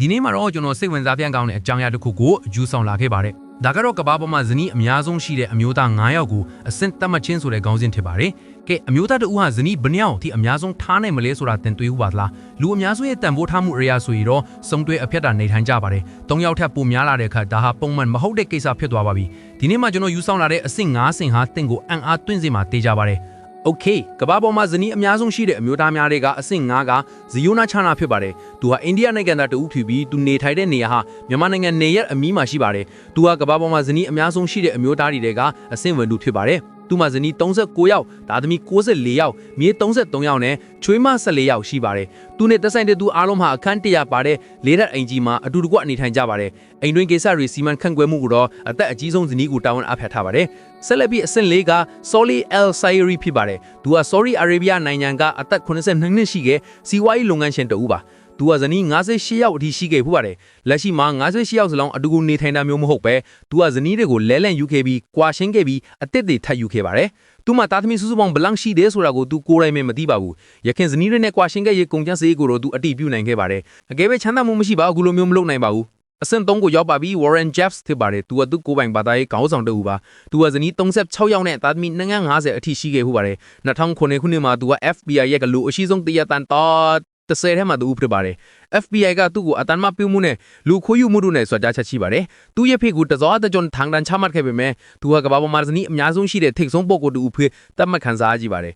ဒီနေ့မှာတော့ကျွန်တော်စိတ်ဝင်စားပြန်ကောင်းတဲ့အကြောင်းအရာတစ်ခုကိုယူဆောင်လာခဲ့ပါတယ်ဒါကတော့ကမ္ဘာပေါ်မှာဇနီးအများဆုံးရှိတဲ့အမျိုးသား9ယောက်ကိုအဆင့်သတ်မှတ်ခြင်းဆိုတဲ့ခေါင်းစဉ်ဖြစ်ပါတယ်ကဲအမျိုးသားတဦးဟာဇနီးဘယ်နှယောက်အထိအများဆုံးထားနိုင်မလဲဆိုတာသင်တွေးဦးပါသလားလူအများစုရဲ့တန်ဖိုးထားမှုအရာဆိုရင်တော့စုံတွဲအဖြတ်တာနေထိုင်ကြပါတယ်၃ယောက်ထက်ပိုများလာတဲ့အခါဒါဟာပုံမှန်မဟုတ်တဲ့ကိစ္စဖြစ်သွားပါပြီဒီနေ့မှာကျွန်တော်ယူဆောင်လာတဲ့အဆင့်9ဆင့်ဟာသင်ကိုအံ့အားသွင်းစေမှာတေးကြပါတယ် ။ Okay ကမ္ဘာပေါ်မှာဇနီးအများဆုံးရှိတဲ့အမျိုးသားများတွေကအဆင့်5ကဇီယိုနာချာနာဖြစ်ပါတယ်။သူဟာအိန္ဒိယနိုင်ငံသားတဦးဖြစ်ပြီးသူနေထိုင်တဲ့နေရာဟာမြန်မာနိုင်ငံနေရက်အမီးမှာရှိပါတယ်။သူဟာကမ္ဘာပေါ်မှာဇနီးအများဆုံးရှိတဲ့အမျိုးသားတွေကအဆင့်ဝင်သူဖြစ်ပါတယ်။ သူမှာဇနီး39ယောက်ဒါသမီး64ယောက်မြေး33ယောက်နဲ့ချွေးမ14ယောက်ရှိပါတယ်။သူနဲ့တက်ဆိုင်တဲ့သူအားလုံးဟာအခန်း100ပါတဲ့လေးရက်အိမ်ကြီးမှာအတူတကွအနေထိုင်ကြပါတယ်။အိမ်တွင်းကိစ္စတွေစီမံခန့်ခွဲမှုကိုတော့အသက်အကြီးဆုံးဇနီးကိုတာဝန်အပ်ဖက်ထားပါတယ်။ဆက်လက်ပြီးအဆင့်၄က Soli El Sayeri ဖြစ်ပါတယ်။သူက Saudi Arabia နိုင်ငံကအသက်82နှစ်ရှိခဲ့စီးပွားရေးလုပ်ငန်းရှင်တဦးပါ။ သူကဇနီး58ယောက်အထိရှိခဲ့ဖူးပါတယ်။လက်ရှိမှာ58ယောက်စလုံးအတူတူနေထိုင်တာမျိုးမဟုတ်ပဲသူကဇနီးတွေကိုလဲလန့်ယူခဲ့ပြီး၊ကွာရှင်းခဲ့ပြီးအသစ်တွေထပ်ယူခဲ့ပါတယ်။သူမှသားသမီးစုစုပေါင်းဘလန့်ရှိတယ်ဆိုတာကိုသူကိုယ်တိုင်မသိပါဘူး။ရခင်ဇနီးတွေနဲ့ကွာရှင်းခဲ့ရေးကုန်ကျစရိတ်ကိုတော့သူအတိပြုနိုင်ခဲ့ပါတယ်။အကယ်ပဲချမ်းသာမှုမရှိပါဘူးအခုလိုမျိုးမလုပ်နိုင်ပါဘူး။အဆင့်3ကိုရောက်ပါပြီ Warren Jeffs ဖြစ်ပါတယ်သူကသူကိုယ်ပိုင်ဘာသာရေးခေါင်းဆောင်တူပါသူကဇနီး36ယောက်နဲ့သားသမီး250အထိရှိခဲ့ဖူးပါတယ်2009ခုနှစ်မှာသူက FBI ရဲ့ကလူအရှိဆုံးတရတန်တော့ တစ်ဆယ်ထဲမှာသူဖြစ်ပါတယ် FBI ကသူ့ကိုအတန်မပြုံမှုနဲ့လူခိုးယူမှုတို့နဲ့ဆွကြားချက်ရှိပါတယ်သူရဲ့ဖေကိုတစောတကြွန်ထန်တန်ချမှတ်ခဲ့ပေမဲ့သူကကမ္ဘာပေါ်မှာဇနီးအများဆုံးရှိတဲ့ထိပ်ဆုံးပုဂ္ဂိုလ်တူအဖြစ်တတ်မှတ်ခံစားကြည့်ပါတယ်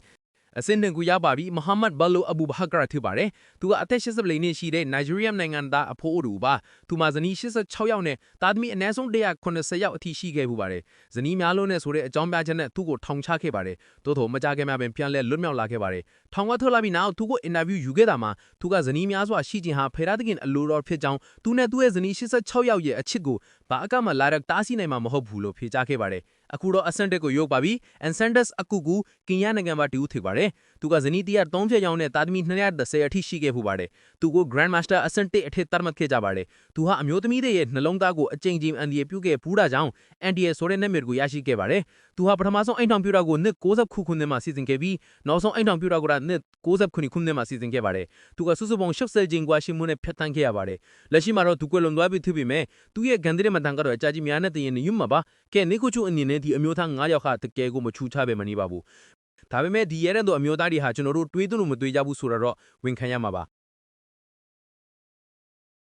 အစင်းတန်ကူရပါပြီမဟာမတ်ဘလိုအဘူဘဟာကရာထပါတယ်သူကအသက်80လေးနှစ်ရှိတဲ့နိုင်ဂျီးရီးယားနိုင်ငံသားအဖိုးအတူပါသူမှာဇနီး86ယောက်နဲ့သားသမီးအနည်းဆုံး180ယောက်အထိရှိခဲ့မှုပါတယ်ဇနီးများလုံးနဲ့ဆိုတဲ့အကြောင်းပြချက်နဲ့သူ့ကိုထောင်ချခဲ့ပါတယ်သို့တော်မကြခင်များပင်ပြန်လဲလွတ်မြောက်လာခဲ့ပါတယ်ထောင်ကထွက်လာပြီးနောက်သူ့ကိုအင်တာဗျူးယူခဲ့တာမှာသူကဇနီးများစွာရှိခြင်းဟာဖေရတကင်အလိုတော်ဖြစ်ကြောင်းသူနဲ့သူ့ရဲ့ဇနီး86ယောက်ရဲ့အချစ်ကို ဘာအကမှလာရက်တားဆီးနိုင်မှာမဟုတ်ဘူးလို့ဖြေကြားခဲ့ပါတယ်အခုတော့အဆန်တက်ကိုရုပ်ပါပြီအန်ဆန်ဒက်စ်အကူကူကင်ယာနိုင်ငံမှာတူထင်ပါတယ်သူကဇနီးတရား30ရောင်းနဲ့တာသမီ230အထိရှိခဲ့ဖူးပါတယ်သူကို Grand Master အဆင့်1အထက်တတ်မှတ်ခဲ့ကြပါတယ်သူဟာအမျိုးသမီးတွေရဲ့နှလုံးသားကိုအကြိမ်ကြိမ်အန်ဒီရပြုခဲ့ပူးတာကြောင့်အန်ဒီရဆိုတဲ့နာမည်ကိုရရှိခဲ့ပါတယ်သူဟာပထမဆုံးအိမ်ထောင်ပြတာကိုနှစ်60ခုခုနှစ်မှာစီစဉ်ခဲ့ပြီးနောက်ဆုံးအိမ်ထောင်ပြတာကိုကနှစ်60ခုခုနှစ်မှာစီစဉ်ခဲ့ပါတယ်သူကစုစုပေါင်း80ကျင်းกว่าရှိမှုနဲ့ဖြတ်တန်းခဲ့ရပါတယ်လက်ရှိမှာတော့သူကွယ်လွန်သွားပြီဖြစ်ပေမဲ့သူရဲ့ဂန်ဒီရမ တန်ကတော့အကြကြီးများနဲ့တည်ရင်ညွတ်မှာပါကဲနေခုချုအနေနဲ့ဒီအမျိုးသား9ယောက်ဟာတကယ်ကိုမချူချပဲမနေပါဘူးဒါပေမဲ့ဒီရဲတဲ့သူအမျိုးသားတွေဟာကျွန်တော်တို့တွေးသွလို့မတွေးကြဘူးဆိုတော့ဝန်ခံရမှာပါ